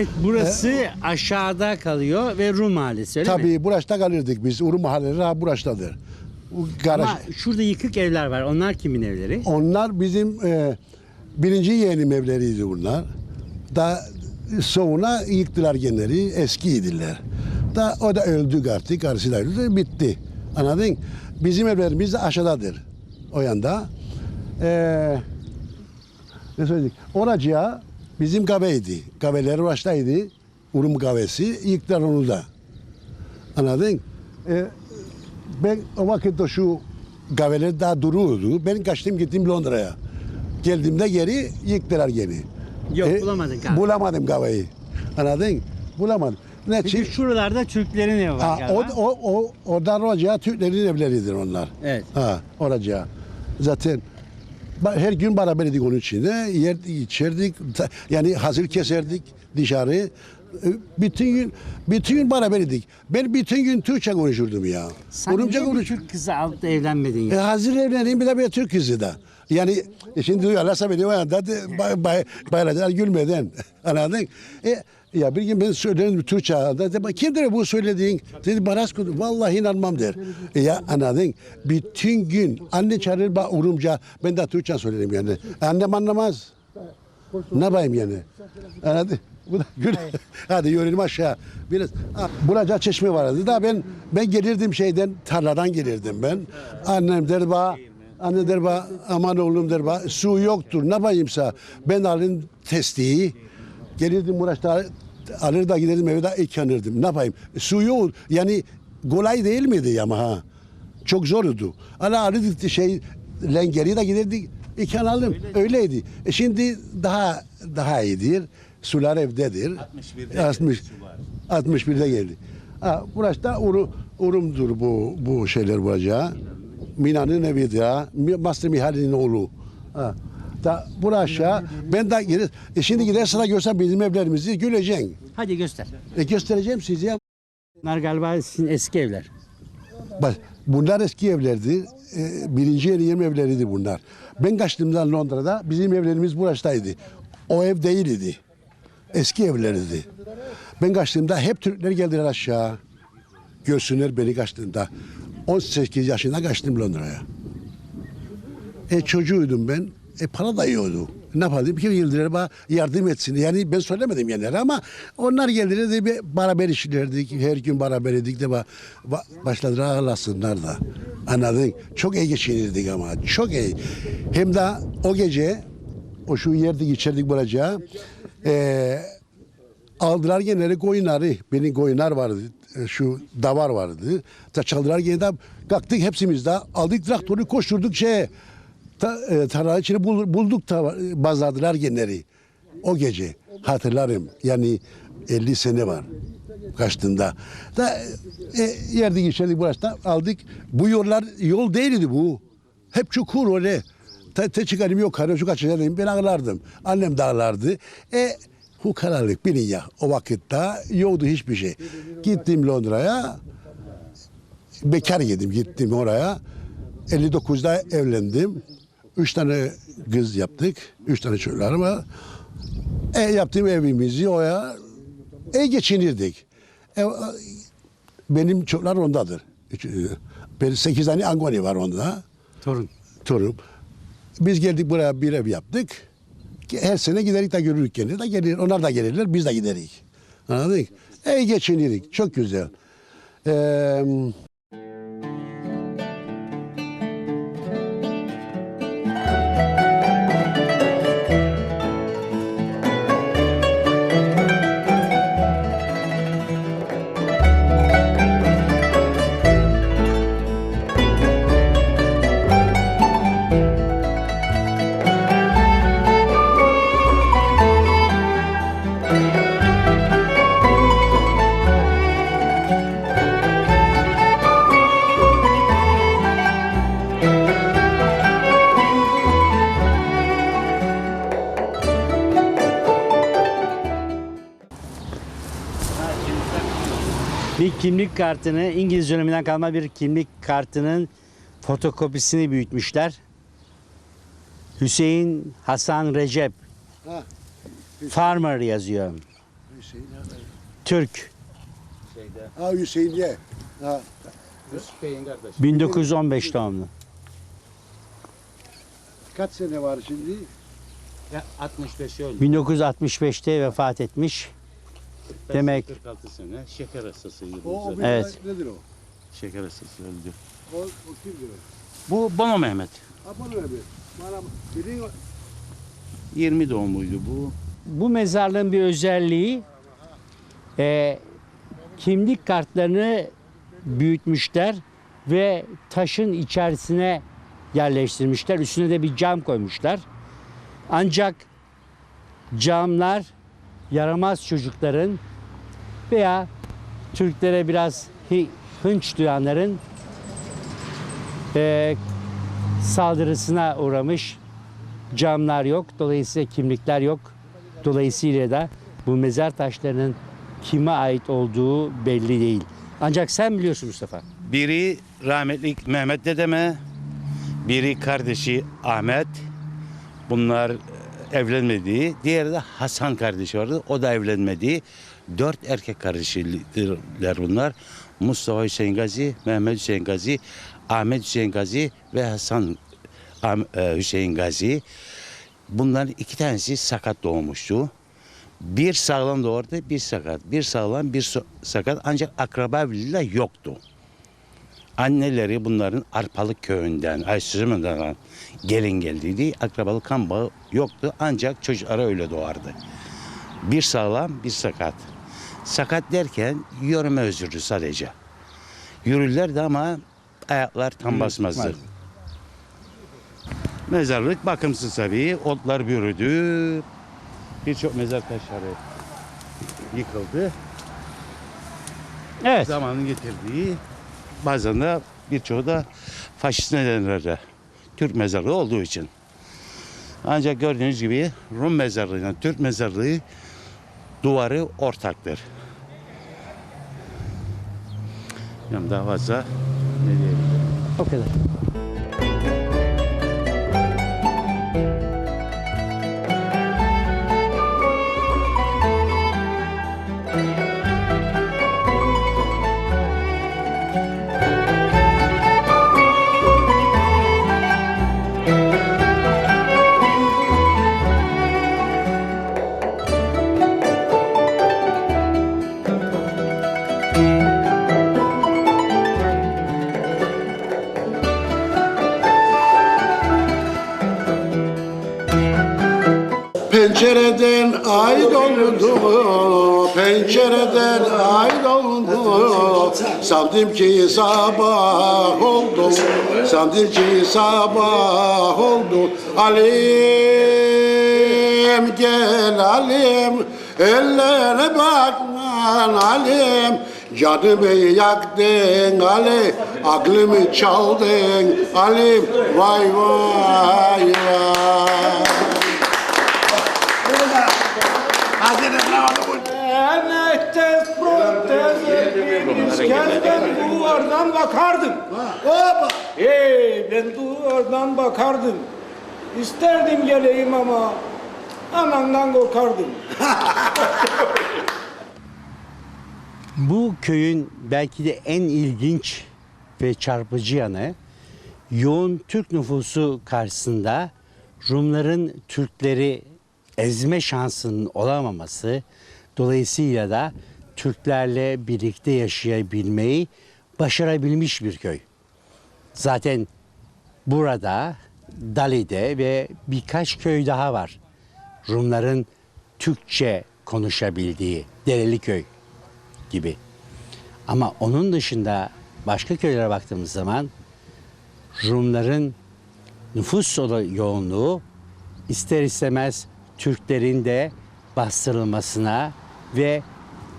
Evet burası aşağıda kalıyor ve Rum mahallesi öyle mi? Tabii Buraş'ta kalırdık biz. Uru mahalleleri ha Buraş'tadır. Bu garaj. Ama şurada yıkık evler var. Onlar kimin evleri? Onlar bizim e, birinci yeğenim evleriydi bunlar. Da sonra yıktılar genleri. Eskiydiler. Da o da öldü artık. Karısı da öldü. Bitti. Anladın? Bizim evlerimiz de aşağıdadır. O yanda. E, ne söyledik? Oracıya bizim gaveydi. Gaveler baştaydı. Urum gavesi. Yıktılar onu da. Anladın? E, ben o vakit o şu gaveler daha duruyordu. Ben kaçtım gittim Londra'ya. Geldiğimde geri yıktılar geri. Yok, bulamadın kahve. Bulamadım kahveyi. Anladın? Bulamadım. Ne Peki için? şuralarda Türklerin evi var Ha, o, galiba. o, o, oradan oracağı Türklerin evleridir onlar. Evet. Ha, oracağı. Zaten her gün beraberdik onun içinde. Yerdik, içerdik. Yani hazır keserdik dışarı. E, Bütün gün bütün gün beraberdik. Ben bütün gün Türkçe konuşurdum ya. Sen Urumca niye bir konuş. Türk kızı alıp da evlenmedin E, ya? hazır evleneyim bir de bir Türk kızı da. Yani e, şimdi duyarlarsa beni o anda bayılacaklar gülmeden. Anladın? E, ya bir gün ben söylerim Türkçe ağında. Dedim, kimdir bu söylediğin? Dedi Barasko. Vallahi inanmam der. E, ya anladın? Bütün gün anne çağırır ba Urumca. Ben de Türkçe söylerim yani. Annem anlamaz. Ne yapayım yani? Anladın? Bu da gül. Hadi yürüyelim aşağı. Biraz. Ha, Buraca çeşme vardı. Da ben ben gelirdim şeyden tarladan gelirdim ben. Annem der ba Anne der ba aman oğlum der ba su yoktur ne yapayımsa ben alın testiyi gelirdim Muraş'ta alır da giderdim eve de yıkanırdım ne yapayım su yok yani kolay değil miydi ama ha çok zordu. Ala alırdık şey lengeri de giderdik yıkan aldım öyleydi. E şimdi daha daha iyidir. Sular evdedir. 61'de 60 61'de geldi. Ha, burası da Uru, Urum'dur bu bu şeyler buracağı. Mina'nın evidir ha. Master Mihali'nin oğlu. Ha. Da burası ben de gider, e şimdi gidersen de görsen bizim evlerimizi güleceksin. Hadi göster. E göstereceğim size. Bunlar galiba sizin eski evler. Bak bunlar eski evlerdi. E, birinci yeni yeni evleriydi bunlar. Ben kaçtığımda Londra'da bizim evlerimiz burasıydı. O ev değildi. Eski evleriydi. Ben kaçtığımda hep Türkler geldiler aşağı. Görsünler beni kaçtığımda. 18 yaşında kaçtım Londra'ya. E çocuğuydum ben. E para da yiyordu. Ne yapalım? Bir geldiler bana yardım etsin. Yani ben söylemedim yani ama onlar geldiler de bir beraber işlerdik. Her gün beraberdik de ba- ba- başladılar ağlasınlar da. Anladın? Çok iyi geçinirdik ama. Çok iyi. Hem de o gece o şu yerdik içerdik buracağı. E, aldılar genelde koyunları. Benim koyunlar vardı. e, Şu davar vardı. Ta çaldılar gene de kalktık hepsimiz de aldık traktörü koşturduk şeye. Ta, e, tarlanın içine bul- bulduk da bazladılar genleri. O gece hatırlarım. Yani 50 sene var kaçtığında. Da e, yerdik içerdik burası da aldık. Bu yollar yol değildi bu. Hep çukur öyle. Te, te çıkarım yok karı şu kaçacağım ben ağlardım. Annem de ağlardı. E hukaralık bilin ya o vakitte yoktu hiçbir şey. Gittim Londra'ya bekar yedim gittim oraya. 59'da evlendim. Üç tane kız yaptık. Üç tane çocuklarım var. E, yaptığım evimizi oya e, geçinirdik. E, benim çocuklar ondadır. Üç, e, benim sekiz tane Angoni var onda. Torun. Torun. Biz geldik buraya bir ev yaptık. Her sene giderik de görürük gelir de gelir. Onlar da gelirler biz de giderik. Anladın? E geçinirik. Çok güzel. Eee kimlik kartını İngiliz döneminden kalma bir kimlik kartının fotokopisini büyütmüşler. Hüseyin Hasan Recep Ha. Farmer yazıyor. Hüseyin? Türk. Şeyde, Ha Hüseyin ye. Ha. Yusuf Bey'in kardeşi. 1915 doğumlu. Kaç sene var şimdi? Ya 65 öldü. 1965'te vefat etmiş. Demek- 46 sene şeker hastasıydı. O, o zaten. bir- Evet. nedir o? Şeker hastası öldü. O, o kimdir o? Bu Bono Mehmet. Ha bana ver. Bana bilin 20 doğumluydu bu. Bu mezarlığın bir özelliği e, kimlik kartlarını büyütmüşler ve taşın içerisine yerleştirmişler. Üstüne de bir cam koymuşlar. Ancak camlar yaramaz çocukların veya Türklere biraz hınç duyanların e, saldırısına uğramış. Camlar yok, dolayısıyla kimlikler yok. Dolayısıyla da bu mezar taşlarının kime ait olduğu belli değil. Ancak sen biliyorsun Mustafa. Biri rahmetli Mehmet dedeme, biri kardeşi Ahmet. Bunlar evlenmedi. Diğeri de Hasan kardeşi vardı. O da evlenmedi. Dört erkek kardeşler bunlar. Mustafa Hüseyin Gazi, Mehmet Hüseyin Gazi, Ahmet Hüseyin Gazi ve Hasan e, Hüseyin Gazi. Bunların iki tanesi sakat doğmuştu. Bir sağlam doğurdu, bir sakat. Bir sağlam, bir sakat ancak akraba birliği yoktu. Anneleri bunların Arpalık köyünden, Aysızım'dan gelin geldiydi. Akrabalık kan bağı yoktu ancak çocuklara öyle doğardı. Bir sağlam, bir sakat. Sakat derken yürüme özürlü sadece. Yürürlerdi ama ayaklar tam basmazdı. basmaz. Mezarlık bakımsız tabii. Otlar bürüdü. Birçok mezar taşları yıkıldı. Evet. Zamanın getirdiği bazen de birçoğu da faşist nedenlerle Türk mezarlığı olduğu için. Ancak gördüğünüz gibi Rum mezarlığıyla Türk mezarlığı duvarı ortaktır. Yani daha fazla ne diyelim. O kadar. Pencereden ay doldu, pencereden ay doldu. Sandım ki sabah oldu, sandım ki sabah oldu. Alim gel alim, ellere bakman alim. Canımı yaktın Ali, aklımı çaldın Ali, vay vay vay. Etmişken ben duvardan bakardım. Hey ben duvardan bakardım. İsterdim geleyim ama anamdan korkardım. Bu köyün belki de en ilginç ve çarpıcı yanı yoğun Türk nüfusu karşısında Rumların Türkleri ezme şansının olamaması dolayısıyla da Türklerle birlikte yaşayabilmeyi başarabilmiş bir köy. Zaten burada Dali'de ve birkaç köy daha var. Rumların Türkçe konuşabildiği Dereli köy gibi. Ama onun dışında başka köylere baktığımız zaman Rumların nüfus yoğunluğu ister istemez Türklerin de bastırılmasına ve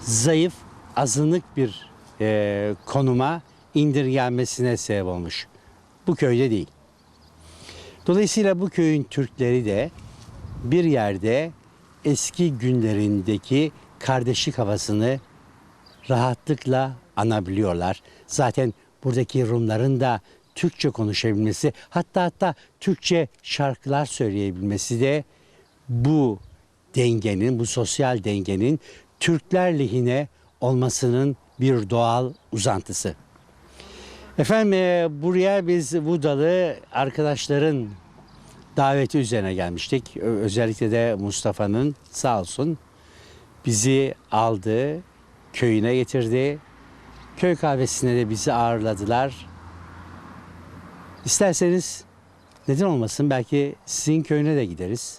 zayıf azınlık bir e, konuma indirgenmesine sebep olmuş. Bu köyde değil. Dolayısıyla bu köyün Türkleri de bir yerde eski günlerindeki kardeşlik havasını rahatlıkla anabiliyorlar. Zaten buradaki Rumların da Türkçe konuşabilmesi hatta hatta Türkçe şarkılar söyleyebilmesi de bu dengenin, bu sosyal dengenin Türkler lehine olmasının bir doğal uzantısı. Efendim e, buraya biz Vudalı arkadaşların daveti üzerine gelmiştik. Özellikle de Mustafa'nın sağ olsun bizi aldı, köyüne getirdi. Köy kahvesine de bizi ağırladılar. İsterseniz neden olmasın belki sizin köyüne de gideriz.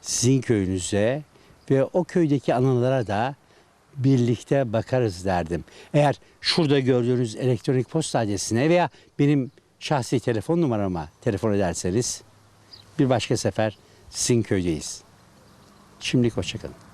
Sizin köyünüze ve o köydeki anılara da birlikte bakarız derdim. Eğer şurada gördüğünüz elektronik posta adresine veya benim şahsi telefon numarama telefon ederseniz bir başka sefer sizin köydeyiz. Şimdilik hoşçakalın.